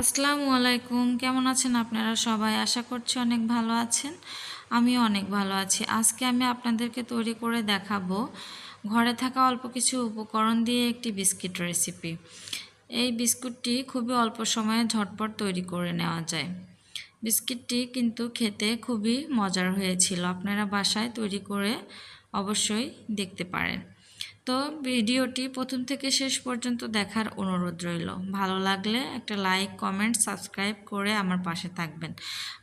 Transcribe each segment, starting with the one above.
আসসালামু আলাইকুম। কেমন আছেন আপনারা সবাই? আশা করছি অনেক ভালো আছেন। আমিও অনেক ভালো আছি। আজকে আমি আপনাদেরকে তৈরি করে দেখাবো ঘরে থাকা অল্প কিছু উপকরণ দিয়ে একটি বিস্কিট রেসিপি। এই বিস্কুটটি খুবই অল্প সময়ে ঝটপট তৈরি করে নেওয়া যায়। বিস্কিটটি কিন্তু খেতে খুবই মজার হয়েছিল। আপনারা বাসায় তৈরি করে অবশ্যই দেখতে পারেন। তো ভিডিওটি প্রথম থেকে শেষ পর্যন্ত দেখার অনুরোধ রইল। ভালো লাগলে একটা লাইক কমেন্ট সাবস্ক্রাইব করে আমার পাশে থাকবেন।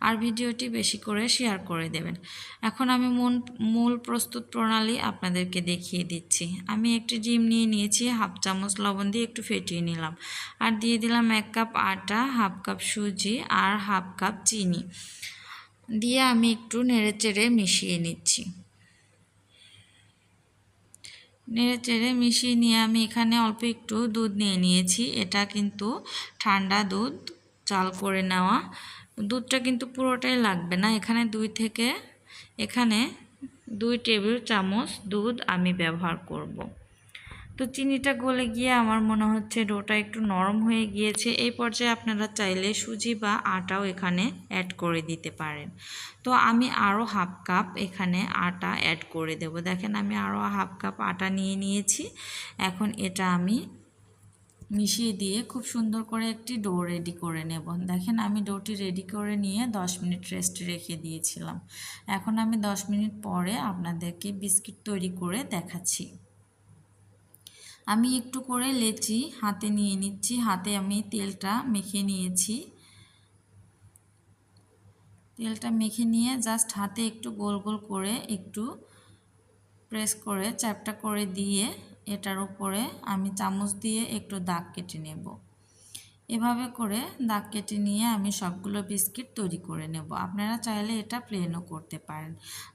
আর ভিডিওটি বেশি করে শেয়ার করে দেবেন। এখন আমি মূল মূল প্রস্তুত প্রণালী আপনাদেরকে দেখিয়ে দিচ্ছি। আমি একটি ডিম নিয়ে নিয়েছি, হাফ চামচ লবণ দিয়ে একটু ফেটিয়ে নিলাম। আর দিয়ে দিলাম এক কাপ আটা, হাফ কাপ সুজি আর হাফ কাপ চিনি। দিয়ে আমি একটু নেড়ে চেড়ে মিশিয়ে নিচ্ছি। নেড়ে চেড়ে মিশিয়ে নিয়ে আমি এখানে অল্প একটু দুধ নিয়ে নিয়েছি। এটা কিন্তু ঠান্ডা দুধ চাল করে নেওয়া। দুধটা কিন্তু পুরোটাই লাগবে না। এখানে দুই থেকে, এখানে দুই টেবিল চামচ দুধ আমি ব্যবহার করব। তো চিনিটা গলে গিয়ে আমার মনে হচ্ছে ডোটা একটু নরম হয়ে গিয়েছে। এই পর্যায়ে আপনারা চাইলে সুজি বা আটাও এখানে অ্যাড করে দিতে পারেন। তো আমি আরও হাফ কাপ এখানে আটা অ্যাড করে দেব। দেখেন আমি আরও হাফ কাপ আটা নিয়ে নিয়েছি। এখন এটা আমি মিশিয়ে দিয়ে খুব সুন্দর করে একটি ডো রেডি করে নেব। দেখেন আমি ডোটি রেডি করে নিয়ে 10 মিনিট রেস্ট রেখে দিয়েছিলাম। এখন আমি 10 মিনিট পরে আপনাদেরকে বিস্কিট তৈরি করে দেখাচ্ছি। আমি একটু করে লেচি হাতে নিয়ে নিচ্ছি, হাতে আমি তেলটা মেখে নিয়েছি। তেলটা মেখে নিয়ে জাস্ট হাতে একটু গোল গোল করে একটু প্রেস করে, চ্যাপটা করে দিয়ে এটার উপরে আমি চামচ দিয়ে একটু দাগ কেটে নেব। এভাবে করে দাগ কেটে নিয়ে আমি সবগুলো বিস্কিট তৈরি করে নেব। আপনারা চাইলে এটা প্লেনও করতে পারেন।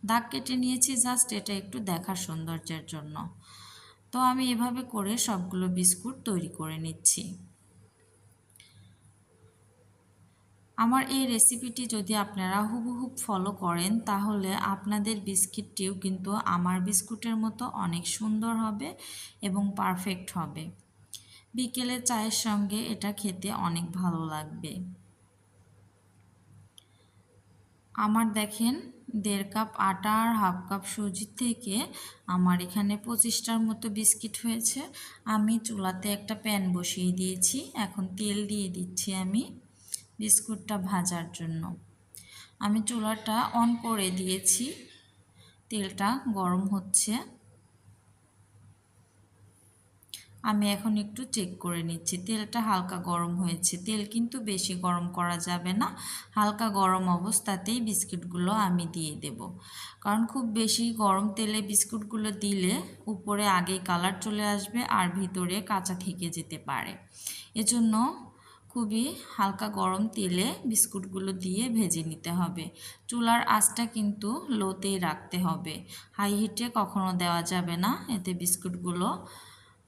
দাগ কেটে নিয়েছি জাস্ট এটা একটু দেখার সৌন্দর্যের জন্য। তো আমি এভাবে করে সবগুলো বিস্কুট তৈরি করে নিচ্ছি। আমার এই রেসিপিটি যদি আপনারা হুবহুব ফলো করেন, তাহলে আপনাদের বিস্কিটটিও কিন্তু আমার বিস্কুটের মতো অনেক সুন্দর হবে এবং পারফেক্ট হবে। বিকেলে চায়ের সঙ্গে এটা খেতে অনেক ভালো লাগবে। আমার দেখেন, দেড় কাপ আটা আর হাফ কাপ সুজির থেকে আমার এখানে পঁচিশটার মতো বিস্কিট হয়েছে। আমি চুলাতে একটা প্যান বসিয়ে দিয়েছি। এখন তেল দিয়ে দিচ্ছি আমি বিস্কুটটা ভাজার জন্য। আমি চুলাটা অন করে দিয়েছি। তেলটা গরম হচ্ছে। আমি এখন একটু চেক করে নিচ্ছি। তেলটা হালকা গরম হয়েছে। তেল কিন্তু বেশি গরম করা যাবে না। হালকা গরম অবস্থাতেই বিস্কিটগুলো আমি দিয়ে দেব। কারণ খুব বেশি গরম তেলে বিস্কুটগুলো দিলে উপরে আগেই কালার চলে আসবে আর ভিতরে কাঁচা থেকে যেতে পারে। এজন্য খুবই হালকা গরম তেলে বিস্কুটগুলো দিয়ে ভেজে নিতে হবে। চুলার আঁচটা কিন্তু লোতেই রাখতে হবে। হাই হিটে কখনো দেওয়া যাবে না। এতে বিস্কুটগুলো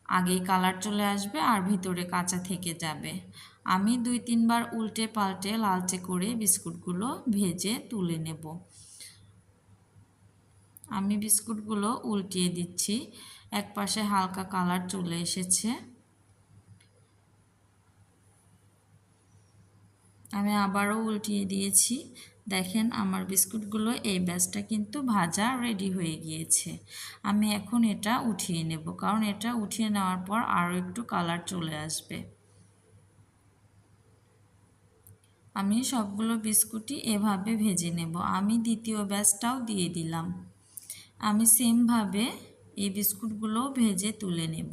আগেই কালার চলে আসবে আর ভিতরে কাঁচা থেকে যাবে। আমি দুই তিনবার উল্টে পাল্টে লালচে করে বিস্কুটগুলো ভেজে তুলে নেব। আমি বিস্কুটগুলো উল্টিয়ে দিচ্ছি। এক পাশে হালকা কালার চলে এসেছে। আমি আবারও উল্টিয়ে দিয়েছি। দেখেন আমার বিস্কুটগুলো, এই ব্যাচটা কিন্তু ভাজা রেডি হয়ে গিয়েছে। আমি এখন এটা উঠিয়ে নেব, কারণ এটা উঠিয়ে নেওয়ার পর আরও একটু কালার চলে আসবে। আমি সবগুলো বিস্কুটই এভাবে ভেজে নেব। আমি দ্বিতীয় ব্যাচটাও দিয়ে দিলাম। আমি সেমভাবে এই বিস্কুটগুলো ভেজে তুলে নেব।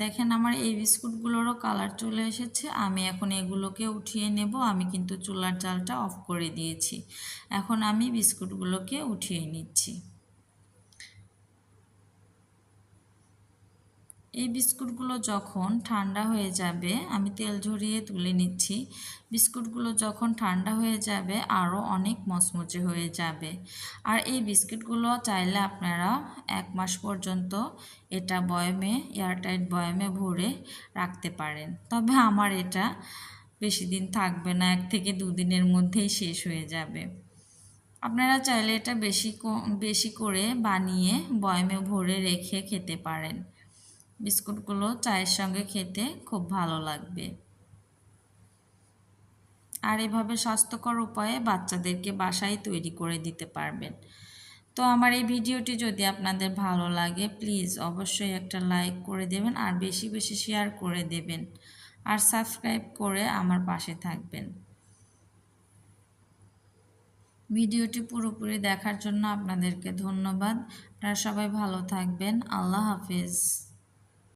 দেখেন আমার এই বিস্কুটগুলোরও কালার চলে এসেছে। আমি এখন এগুলোকে উঠিয়ে নেব। আমি কিন্তু চুলার জালটা অফ করে দিয়েছি। এখন আমি বিস্কুটগুলোকে উঠিয়ে নিচ্ছি। এই বিস্কুটগুলো যখন ঠান্ডা হয়ে যাবে, আমি তেল ঝরিয়ে তুলে নিচ্ছি। বিস্কুটগুলো যখন ঠান্ডা হয়ে যাবে আরও অনেক মচমচে হয়ে যাবে। আর এই বিস্কুটগুলো চাইলে আপনারা এক মাস পর্যন্ত এটা বয়মে, এয়ারটাইট বয়মে ভরে রাখতে পারেন। তবে আমার এটা বেশি দিন থাকবে না, এক থেকে দুদিনের মধ্যেই শেষ হয়ে যাবে। আপনারা চাইলে এটা বেশি বেশি করে বানিয়ে বয়মে ভরে রেখে খেতে পারেন। বিস্কুটগুলো চায়ের সঙ্গে খেতে খুব ভালো লাগবে। আর এভাবে স্বাস্থ্যকর উপায়ে বাচ্চাদেরকে বাসায় তৈরি করে দিতে পারবেন। তো আমার এই ভিডিওটি যদি আপনাদের ভালো লাগে, প্লিজ অবশ্যই একটা লাইক করে দেবেন আর বেশি বেশি শেয়ার করে দেবেন আর সাবস্ক্রাইব করে আমার পাশে থাকবেন। ভিডিওটি পুরোপুরি দেখার জন্য আপনাদেরকে ধন্যবাদ। আপনারা সবাই ভালো থাকবেন। আল্লাহ হাফিজ।